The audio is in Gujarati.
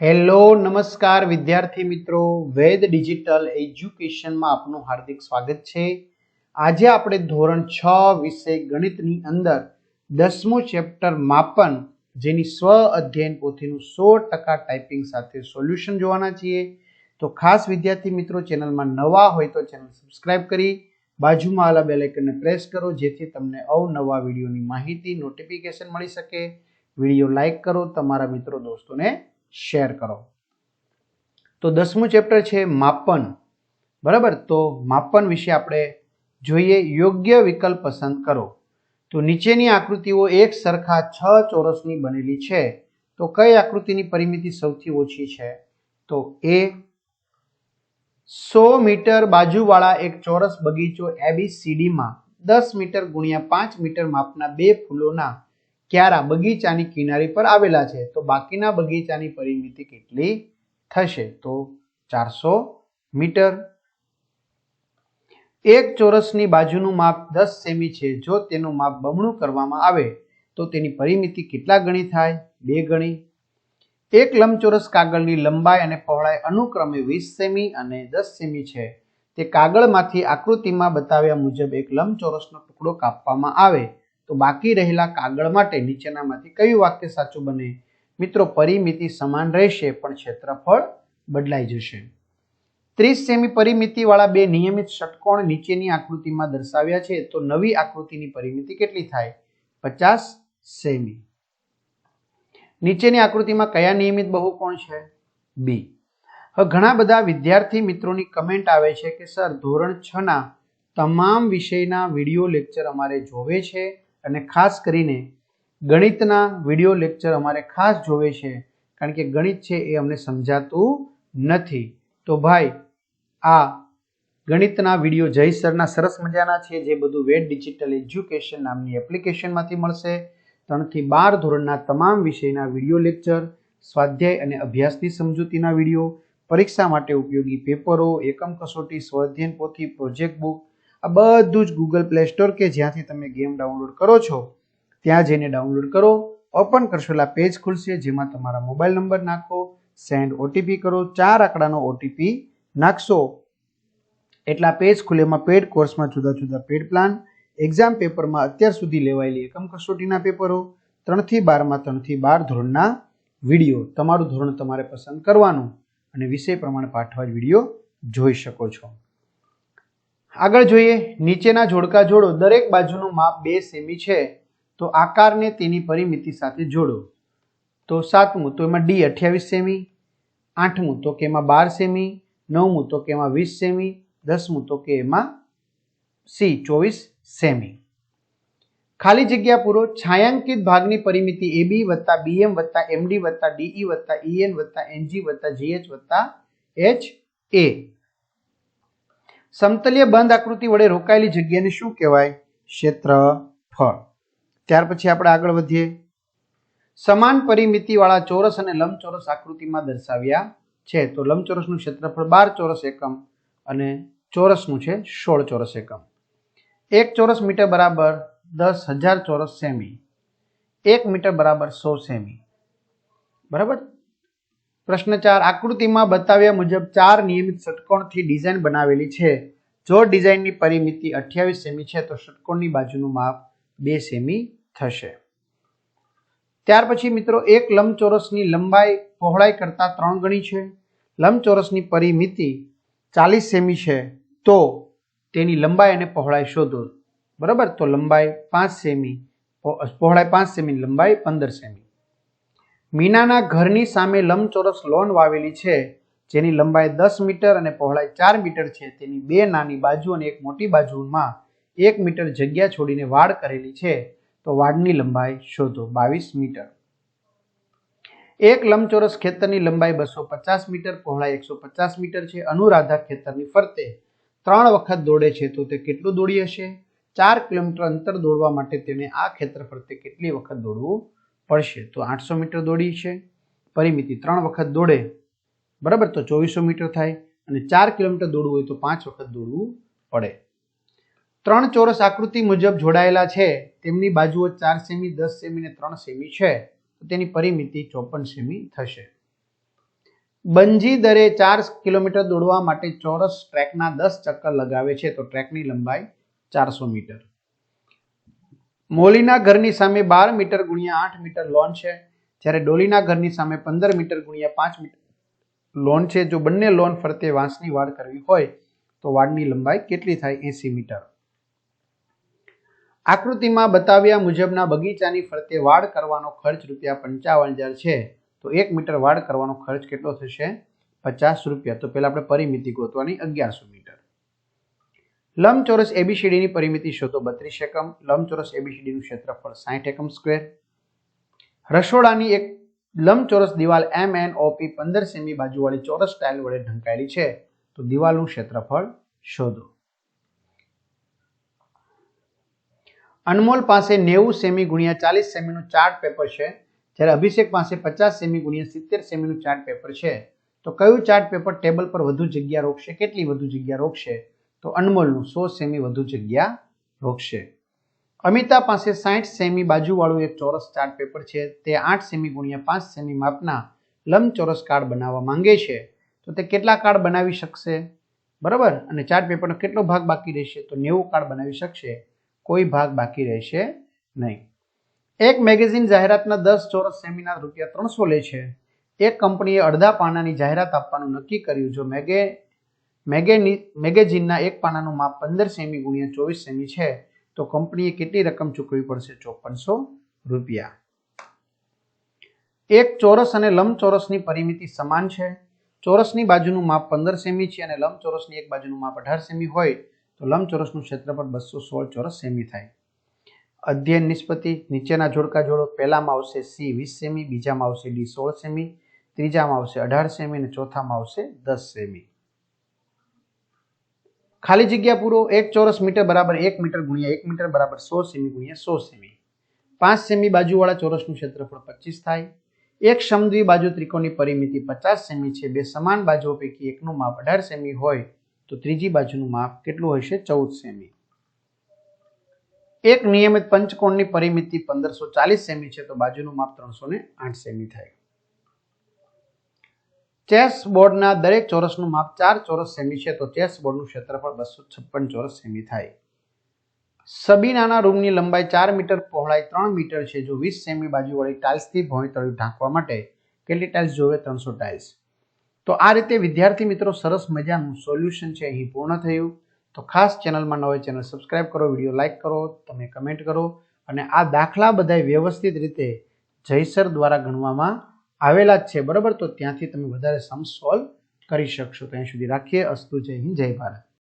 હેલો, નમસ્કાર વિદ્યાર્થી મિત્રો. વેદ ડિજિટલ એજ્યુકેશનમાં આપનું હાર્દિક સ્વાગત છે. આજે આપણે ધોરણ છ વિષય ગણિતની અંદર દસમું ચેપ્ટર માપન, જેની સ્વ અધ્યયન પોથીનું સો ટકા ટાઈપિંગ સાથે સોલ્યુશન જોવાના છીએ. તો ખાસ વિદ્યાર્થી મિત્રો, ચેનલમાં નવા હોય તો ચેનલ સબસ્ક્રાઇબ કરી, બાજુમાં આવેલા બેલ આઇકનને પ્રેસ કરો, જેથી તમને અવનવા વિડીયોની માહિતી, નોટિફિકેશન મળી શકે. વીડિયો લાઇક કરો, તમારા મિત્રો, દોસ્તોને શેર કરો. તો દસમું ચેપ્ટર છે માપન. બરાબર? તો માપન વિશે આપણે જોઈએ. યોગ્ય વિકલ્પ પસંદ કરો. તો નીચેની આકૃતિઓ એક સરખા છ ચોરસની બનેલી છે. તો કઈ આકૃતિની પરિમિતિ સૌથી ઓછી છે? તો એ સો મીટર બાજુવાળા એક ચોરસ બગીચો એબીસીડીમાં દસ મીટર ગુણ્યા પાંચ મીટર માપના બે ફૂલોના ક્યારા બગીચાની કિનારી પર આવેલા છે. તો બાકીના બગીચાની પરિમિતિ કેટલી થશે? તો ચારસો મીટર. એક ચોરસની બાજુનું માપ દસ સેમી છે. જો તેનું માપ બમણું કરવામાં આવે, તો તેની પરિમિતિ કેટલા ગણી થાય? બે ગણી. એક લંબચોરસ કાગળની લંબાઈ અને પહોળાઈ અનુક્રમે વીસ સેમી અને દસ સેમી છે. તે કાગળમાંથી આકૃતિમાં બતાવ્યા મુજબ એક લંબચોરસનો ટુકડો કાપવામાં આવે. તો બાકી રહેલા કાગળ માટે નીચેનામાંથી કયું વાક્ય સાચું બને? મિત્રો, પરિમિતિ સમાન રહેશે, પણ ક્ષેત્રફળ બદલાઈ જશે. ત્રીસ સેમી પરિમિતિવાળા બે નિયમિત ષટકોણ નીચેની આકૃતિમાં દર્શાવ્યા છે, તો નવી આકૃતિની પરિમિતિ કેટલી થાય? પચાસ સેમી. નીચેની આકૃતિમાં કયા નિયમિત બહુકોણ છે? બી. હવે ઘણા બધા વિદ્યાર્થી મિત્રોની કમેન્ટ આવે છે કે, સર, ધોરણ છ ના તમામ વિષયના વીડિયો લેક્ચર અમારે જોવે છે અને ખાસ કરીને ગણિતના વીડિયો લેક્ચર અમારે ખાસ જોવે છે, કારણ કે ગણિત છે એ અમને સમજાતું નથી. તો ભાઈ, આ ગણિતના વીડિયો જય સરના સરસ મજાના છે, જે બધું વેટ ડિજિટલ એજ્યુકેશન નામની એપ્લિકેશનમાંથી મળશે. ત્રણથી બાર ધોરણના તમામ વિષયના વીડિયો લેક્ચર, સ્વાધ્યાય અને અભ્યાસની સમજૂતીના વીડિયો, પરીક્ષા માટે ઉપયોગી પેપરો, એકમ કસોટી, સ્વાધ્યાયન પોથી, પ્રોજેક્ટ બુક આ બધું જ ગૂગલ પ્લે સ્ટોર કે જ્યાંથી તમે ગેમ ડાઉનલોડ કરો છો, ત્યાં જઈને ડાઉનલોડ કરો. ઓપન કરશો એટલે પેજ ખુલશે, જેમાં તમારા મોબાઈલ નંબર નાખો સેન્ડ ઓટીપી કરો, ચાર આંકડાનો ઓટીપી નાખશો. એટલા પેજ ખુલે, એમાં પેડ કોર્સમાં જુદા જુદા પેડ પ્લાન એક્ઝામ પેપરમાં અત્યાર સુધી લેવાયેલી એકમ કસોટીના પેપરો ત્રણથી બારમાં ત્રણથી બાર ધોરણના વીડિયો તમારું ધોરણ તમારે પસંદ કરવાનું અને વિષય પ્રમાણે પાઠવા વીડિયો જોઈ શકો છો. આગળ જોઈએ, નીચેના જોડકા જોડો, દરેક બાજુનું માપ બે સેમી છે, તો આકારને તેની પરિમિતિ સાથે જોડો. તો સાતમું, તો એમાં ડી અઠ્યાવીસ સેમી, આઠમું, તો કે એમાં બાર સેમી, નવમું, તો કે એમાં વીસ સેમી, દસમું, તો કે એમાં સી, ચોવીસ સેમી. ખાલી જગ્યા પૂરો, છાયાંકિત ભાગની પરિમિતિ એબી વત્તા બીએમ વત્તા એમડી વત્તા ડીઈ વત્તા ઈએન વત્તા એનજી વત્તા જીએચ વત્તા એચ એ. સમતલીય બંધ આકૃતિ વડે રોકાયેલી જગ્યાને શું કહેવાય? ક્ષેત્રફળ. ત્યાર પછી આપણે આગળ વધીએ. સમાન પરિમિતિવાળા ચોરસ અને લંબચોરસ આકૃતિમાં દર્શાવ્યા છે. તો લંબચોરસનું ક્ષેત્રફળ બાર ચોરસ એકમ અને ચોરસનું છે સોળ ચોરસ એકમ. એક ચોરસ મીટર બરાબર દસ હજાર ચોરસ સેમી. એક મીટર બરાબર સો સેમી. બરાબર? પ્રશ્ન ચાર આકૃતિમાં બતાવ્યા મુજબ ચાર નિયમિત ષટકોણથી ડિઝાઇન બનાવેલી છે. જો ડિઝાઇનની પરિમિતિ અઠ્યાવીસ સેમી છે, તો ષટકોણની બાજુનું માપ બે સેમી થશે. ત્યાર પછી મિત્રો, એક લંબચોરસની લંબાઈ પહોળાઈ કરતાં ત્રણ ગણી છે. લંબચોરસની પરિમિતિ ચાલીસ સેમી છે, તો તેની લંબાઈ અને પહોળાઈ શોધો. બરાબર? તો લંબાઈ પાંચ સેમી પહોળાઈ પાંચ સેમી, લંબાઈ પંદર સેમી. મીનાના ઘરની સામે લંબચોરસ લોન વાવેલી છે, જેની લંબાઈ દસ મીટર અને પહોળાઈ ચાર મીટર છે. તેની બે નાની બાજુ અને એક મોટી બાજુમાં એક મીટર જગ્યા છોડીને વાડ કરેલી છે. તો વાડની લંબાઈ શોધો, બાવીસ મીટર. એક લંબચોરસ ખેતરની લંબાઈ બસો પચાસ મીટર, પહોળાઈ એકસો પચાસ મીટર છે. અનુરાધા ખેતરની ફરતે ત્રણ વખત દોડે છે, તો તે કેટલું દોડી હશે? ચાર કિલોમીટર અંતર દોડવા માટે તેને આ ખેતર ફરતે કેટલી વખત દોડવું? પડશે તો આઠસો મીટર દોડી છે. પરિમિતિ ત્રણ વખત દોડે, બરાબર? તો ચોવીસો મીટર થાય અને ચાર કિલોમીટર દોડવું હોય તો પાંચ વખત દોડવું પડે. ત્રણ ચોરસ આકૃતિ મુજબ જોડાયેલા છે. તેમની બાજુઓ ચાર સેમી, દસ સેમી ને ત્રણ સેમી છે. તો તેની પરિમિતિ ચોપન સેમી થશે. બંજી દરે ચાર કિલોમીટર દોડવા માટે ચોરસ ટ્રેકના દસ ચક્કર લગાવે છે. તો ટ્રેકની લંબાઈ ચારસો મીટર. મોલીના ઘરની સામે બાર મીટર ગુણ્યા આઠ મીટર લોન છે. જ્યારે ડોલીના ઘરની સામે પંદર મીટર ગુણ્યા પાંચ મીટર લોન છે. જો બંને લોન ફરતે વાંસની વાડ કરવી હોય, તો વાડની લંબાઈ કેટલી થાય? AC metre. આકૃતિમાં બતાવ્યા મુજબના બગીચાની ફરતે વાડ કરવાનો ખર્ચ રૂપિયા પંચાવન હજાર છે. તો એક મીટર વાડ કરવાનો ખર્ચ કેટલો થશે? પચાસ રૂપિયા. તો પહેલા આપણે પરિમિતિ ગોતવાની અગિયારસો મીટર. લંબચોરસ એબીસીડીની પરિમિતિ શોધો બત્રીસ એકમ, લંબચોરસ એબીસીડીનું ક્ષેત્રફળ સાઠ એકમ સ્ક્વેર રસોડાની એક લંબચોરસ દિવાલ એમ એન ઓપી પંદર સેમી બાજુવાળી ચોરસ ટાઇલ વડે ઢંકાયેલી છે. તો દિવાલનું ક્ષેત્રફળ શોધો. અનમોલ પાસે નેવું સેમી ગુણ્યા ચાલીસ સેમીનું ચાર્ટ પેપર છે. જ્યારે અભિષેક પાસે પચાસ સેમી ગુણ્યા સિત્તેર સેમીનું ચાર્ટ પેપર છે. તો કયું ચાર્ટ પેપર ટેબલ પર વધુ જગ્યા રોકશે? કેટલી વધુ જગ્યા રોકશે? તો અનમોલનું સો સેમી વધુ જગ્યા રોકશે. અમિતા પાસે સાઠ સેમી બાજુવાળું એક ચોરસ ચાર્ટ પેપર છે. તે આઠ સેમી ગુણ્યા પાંચ સેમી માપના લંબચોરસ કાર્ડ બનાવવા માંગે છે. તો તે કેટલા કાર્ડ બનાવી શકશે? બરાબર? અને ચાર્ટ પેપરનો કેટલો ભાગ બાકી રહેશે? તો નેવું કાર્ડ બનાવી શકશે. કોઈ ભાગ બાકી રહેશે નહીં. એક મેગેઝિન જાહેરાતના દસ ચોરસ સેમીના રૂપિયા ત્રણસો લે છે. એક કંપનીએ અડધા પાનાની જાહેરાત આપવાનું નક્કી કર્યું, જો મેગે મેગેઝિનના એક પાનાનું માપ પંદર સેમી ગુણ્યા ચોવીસ સેમી છે. તો કંપનીએ કેટલી રકમ ચૂકવવી પડશે? ચોપનસો રૂપિયા. એક ચોરસ અને લંબચોરસની પરિમિતિ સમાન છે. ચોરસની બાજુનું માપ પંદર સેમી છે અને લંબચોરસની એક બાજુનું માપ અઢાર સેમી હોય, તો લંબચોરસનું ક્ષેત્રફળ બસો સોળ ચોરસ સેમી થાય. અધ્યયન નિષ્પતિ નીચેના જોડકા જોડો, પહેલામાં આવશે સી વીસ સેમી, બીજામાં આવશે ડી સોળ સેમી, ત્રીજામાં આવશે અઢાર સેમી અને ચોથામાં આવશે દસ સેમી. ખાલી જગ્યા પૂરો એક ચોરસ મીટર બરાબર એક મીટર ગુણ્યા એક મીટર બરાબર સો સેમી ગુણ્યા સો સેમી. પાંચ સેમી બાજુવાળા ચોરસનું ક્ષેત્રફળ પચીસ થાય. એક સમદ્વી બાજુ ત્રિકોણની પરિમિતિ પચાસ સેમી છે. બે સમાન બાજુઓ પૈકી એકનું માપ અઢાર સેમી હોય તો ત્રીજી બાજુનું માપ કેટલું હશે? ચૌદ સેમી. એક નિયમિત પંચકોણની પરિમિતિ પંદરસો ચાલીસ સેમી છે તો બાજુનું માપ ત્રણસો આઠ સેમી થાય. ચેસ બોર્ડના દરેક ચોરસનું માપ ચાર ચોરસ સેમી છે, તો ચેસ બોર્ડનું ક્ષેત્રફળ બસો છપ્પન ચોરસ સેમી થાય. સબીનાના રૂમની લંબાઈ ચાર મીટર, પહોળાઈ ત્રણ મીટર છે, જો વીસ સેમી બાજુવાળી ટાઇલ્સથી ભોંયતળિયું ઢાંકવા માટે કેટલી ટાઇલ્સ જોવે? ત્રણસો ટાઇલ્સ. તો આ રીતે વિદ્યાર્થી મિત્રો સરસ મજાનું સોલ્યુશન છે, અહીં પૂર્ણ થયું. તો ખાસ ચેનલમાં ન ચેનલ સબસ્ક્રાઇબ કરો, વીડિયો લાઇક કરો, તમે કમેન્ટ કરો અને આ દાખલા બધા વ્યવસ્થિત રીતે જયસર દ્વારા ગણવામાં આવેલા જ છે, બરાબર? તો ત્યાંથી તમે વધારે સમ સોલ્વ કરી શકશો. ત્યાં સુધી રાખીએ. અસ્તુ જય હિન્દ, જય ભારત.